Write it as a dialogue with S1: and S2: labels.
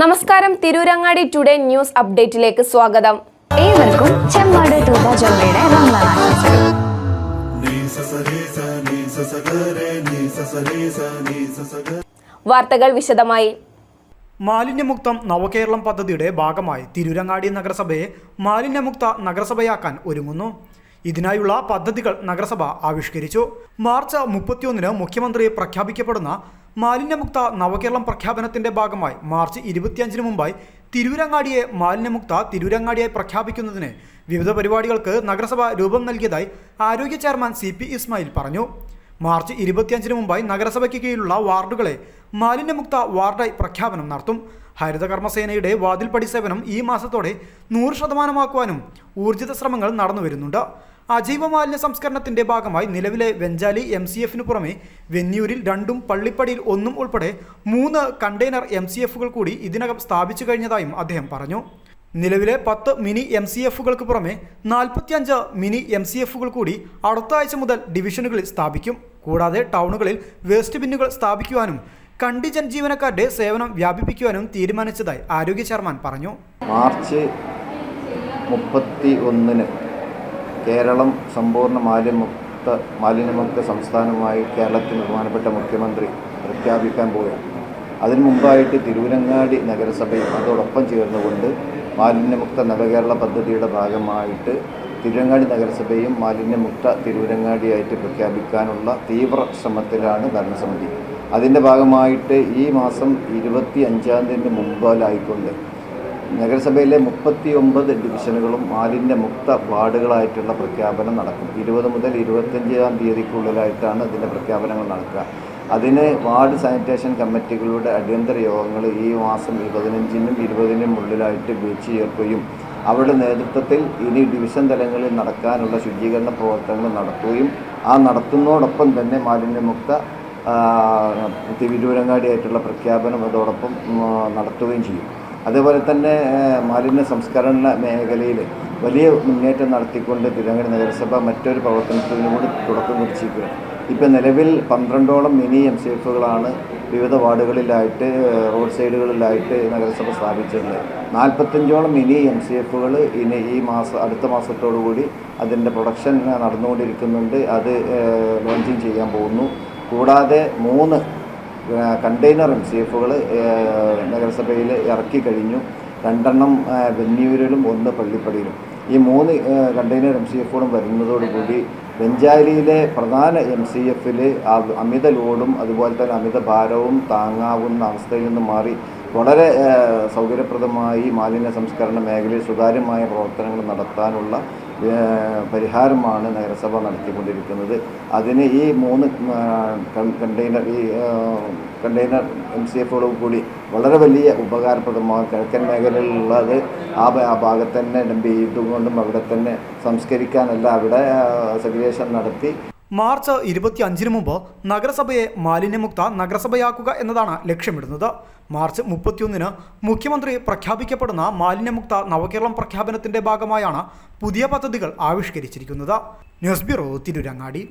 S1: നമസ്കാരം. Tirurangadi today news അപ്ഡേറ്റിലേക്ക് സ്വാഗതം.
S2: ഏവർക്കും ചെമ്മാട് തൂബ
S1: വാർത്തകൾ വിശദമായി.
S3: മാലിന്യമുക്തം നവകേരളം പദ്ധതിയുടെ ഭാഗമായി തിരൂരങ്ങാടി നഗരസഭയെ മാലിന്യമുക്ത നഗരസഭയാക്കാൻ ഒരുങ്ങുന്നു. ഇതിനായുള്ള പദ്ധതികൾ നഗരസഭ ആവിഷ്കരിച്ചു. മാർച്ച് മുപ്പത്തിയൊന്നിന് മുഖ്യമന്ത്രി പ്രഖ്യാപിക്കപ്പെടുന്ന മാലിന്യമുക്ത നവകേരളം പ്രഖ്യാപനത്തിന്റെ ഭാഗമായി മാർച്ച് ഇരുപത്തിയഞ്ചിന് മുമ്പായി തിരൂരങ്ങാടിയെ മാലിന്യമുക്ത തിരൂരങ്ങാടിയായി പ്രഖ്യാപിക്കുന്നതിന് വിവിധ പരിപാടികൾക്ക് നഗരസഭ രൂപം നൽകിയതായി ആരോഗ്യ ചെയർമാൻ സി പി ഇസ്മായിൽ പറഞ്ഞു. മാർച്ച് ഇരുപത്തിയഞ്ചിന് മുമ്പായി നഗരസഭയ്ക്ക് കീഴിലുള്ള വാർഡുകളെ മാലിന്യമുക്ത വാർഡായി പ്രഖ്യാപനം നടത്തും. ഹരിതകർമ്മസേനയുടെ വാതിൽപ്പടി സേവനം ഈ മാസത്തോടെ നൂറ് ശതമാനമാക്കുവാനും ഊർജിത ശ്രമങ്ങൾ നടന്നു വരുന്നുണ്ട് അജൈവ മാലിന്യ സംസ്കരണത്തിന്റെ ഭാഗമായി നിലവിലെ വെഞ്ചാലി എം സി എഫിന് പുറമെ വെന്നിയൂരിൽ രണ്ടും പള്ളിപ്പടിയിൽ ഒന്നും ഉൾപ്പെടെ മൂന്ന് കണ്ടെയ്നർ എം സി എഫുകൾ കൂടി ഇതിനകം സ്ഥാപിച്ചു കഴിഞ്ഞതായും അദ്ദേഹം പറഞ്ഞു. നിലവിലെ പത്ത് മിനി എം സി എഫുകൾക്ക് പുറമെ നാൽപ്പത്തിയഞ്ച് മിനി എം സി എഫുകൾ കൂടി അടുത്ത ആഴ്ച മുതൽ ഡിവിഷനുകളിൽ സ്ഥാപിക്കും. കൂടാതെ ടൗണുകളിൽ വേസ്റ്റ് ബിന്നുകൾ സ്ഥാപിക്കുവാനും കണ്ടിജൻ ജീവനക്കാരുടെ സേവനം വ്യാപിപ്പിക്കുവാനും തീരുമാനിച്ചതായി ആരോഗ്യ ചെയർമാൻ പറഞ്ഞു.
S4: മാർച്ച് മുപ്പത്തി ഒന്നിന് കേരളം സമ്പൂർണ മാലിന്യമുക്ത മാലിന്യമുക്ത സംസ്ഥാനമായി കേരളത്തിൽ ബഹുമാനപ്പെട്ട മുഖ്യമന്ത്രി പ്രഖ്യാപിക്കാൻ പോവുകയാണ്. അതിനു മുമ്പായിട്ട് തിരുവനങ്ങാടി നഗരസഭയും അതോടൊപ്പം ചേർന്നുകൊണ്ട് മാലിന്യമുക്ത നവകേരള പദ്ധതിയുടെ ഭാഗമായിട്ട് തിരുവനങ്ങാടി നഗരസഭയും മാലിന്യമുക്ത തിരുവനങ്ങാടിയായിട്ട് പ്രഖ്യാപിക്കാനുള്ള തീവ്ര ശ്രമത്തിലാണ് ഭരണസമിതി. അതിന്റെ ഭാഗമായിട്ട് ഈ മാസം ഇരുപത്തി അഞ്ചാം തീയതി മുമ്പാലായിക്കൊണ്ട് നഗരസഭയിലെ മുപ്പത്തി ഒമ്പത് ഡിവിഷനുകളും മാലിന്യമുക്ത വാർഡുകളായിട്ടുള്ള പ്രഖ്യാപനം നടക്കും. ഇരുപത് മുതൽ ഇരുപത്തഞ്ചാം തീയതിക്കുള്ളിലായിട്ടാണ് ഇതിന്റെ പ്രഖ്യാപനങ്ങൾ നടക്കുക. അതിന് വാർഡ് സാനിറ്റേഷൻ കമ്മിറ്റികളുടെ അടിയന്തര യോഗങ്ങൾ ഈ മാസം പതിനഞ്ചിനും ഇരുപതിനും ഉള്ളിലായിട്ട് വിളിച്ചു ചേർക്കുകയും അവരുടെ നേതൃത്വത്തിൽ ഇനി ഡിവിഷൻ തലങ്ങളിൽ നടക്കാനുള്ള ശുചീകരണ പ്രവർത്തനങ്ങൾ നടത്തുകയും ആ നടത്തുന്നതോടൊപ്പം തന്നെ മാലിന്യമുക്ത തിരുവരങ്ങാടിയായിട്ടുള്ള പ്രഖ്യാപനം അതോടൊപ്പം നടത്തുകയും ചെയ്യും. അതേപോലെ തന്നെ മാലിന്യ സംസ്കരണ മേഖലയിൽ വലിയ മുന്നേറ്റം നടത്തിക്കൊണ്ട് തിരുവനന്തപുരം നഗരസഭ മറ്റൊരു പ്രവർത്തനത്തിന് കൂടി തുടക്കം കുറിച്ചിരിക്കുകയാണ് ഇപ്പം നിലവിൽ പന്ത്രണ്ടോളം മിനി എം സി എഫുകളാണ് വിവിധ വാർഡുകളിലായിട്ട് റോഡ് സൈഡുകളിലായിട്ട് നഗരസഭ സ്ഥാപിച്ചിട്ടുണ്ട് നാൽപ്പത്തഞ്ചോളം മിനി എം സി എഫുകൾ ഇനി ഈ മാസം അടുത്ത മാസത്തോടു കൂടി അതിന്റെ പ്രൊഡക്ഷൻ നടന്നുകൊണ്ടിരിക്കുന്നുണ്ട്. അത് ലോഞ്ചിങ് ചെയ്യാൻ പോകുന്നു. കൂടാതെ മൂന്ന് സി എഫുകൾ നഗരസഭയിൽ ഇറക്കി കഴിഞ്ഞു. രണ്ടെണ്ണം വെന്നിയൂരിലും ഒന്ന് പള്ളിപ്പടിയിലും. ഈ മൂന്ന് കണ്ടെയ്നർ എം സി എഫുകളും വരുന്നതോടുകൂടി വെഞ്ചാലിയിലെ പ്രധാന എം സി എഫിൽ അമിത ലോഡും അതുപോലെ തന്നെ അമിത ഭാരവും താങ്ങാവുന്ന അവസ്ഥയിൽ നിന്ന് മാറി വളരെ സൗകര്യപ്രദമായി മാലിന്യ സംസ്കരണ മേഖലയിൽ സുതാര്യമായ പ്രവർത്തനങ്ങൾ നടത്താനുള്ള പരിഹാരമാണ് നഗരസഭ നടത്തിക്കൊണ്ടിരിക്കുന്നത്. അതിന് ഈ മൂന്ന് കണ്ടെയ്നർ ഈ കണ്ടെയ്നർ എം സി എഫുകളും കൂടി വളരെ വലിയ ഉപകാരപ്രദമായ കിഴക്കൻ മേഖലയിലുള്ളത് ആ ഭാഗത്ത് തന്നെ ഡംപ് ചെയ്തുകൊണ്ടും അവിടെ തന്നെ സംസ്കരിക്കാനല്ല അവിടെ സെഗ്രിഗേഷൻ നടത്തി.
S3: മാർച്ച് ഇരുപത്തി അഞ്ചിന് മുമ്പ് നഗരസഭയെ മാലിന്യമുക്ത നഗരസഭയാക്കുക എന്നതാണ് ലക്ഷ്യമിടുന്നത്. മാർച്ച് മുപ്പത്തിയൊന്നിന് മുഖ്യമന്ത്രി പ്രഖ്യാപിക്കപ്പെടുന്ന മാലിന്യമുക്ത നവകേരളം പ്രഖ്യാപനത്തിന്റെ ഭാഗമായാണ് പുതിയ പദ്ധതികൾ ആവിഷ്കരിച്ചിരിക്കുന്നത്. News bureau Tirurangadi.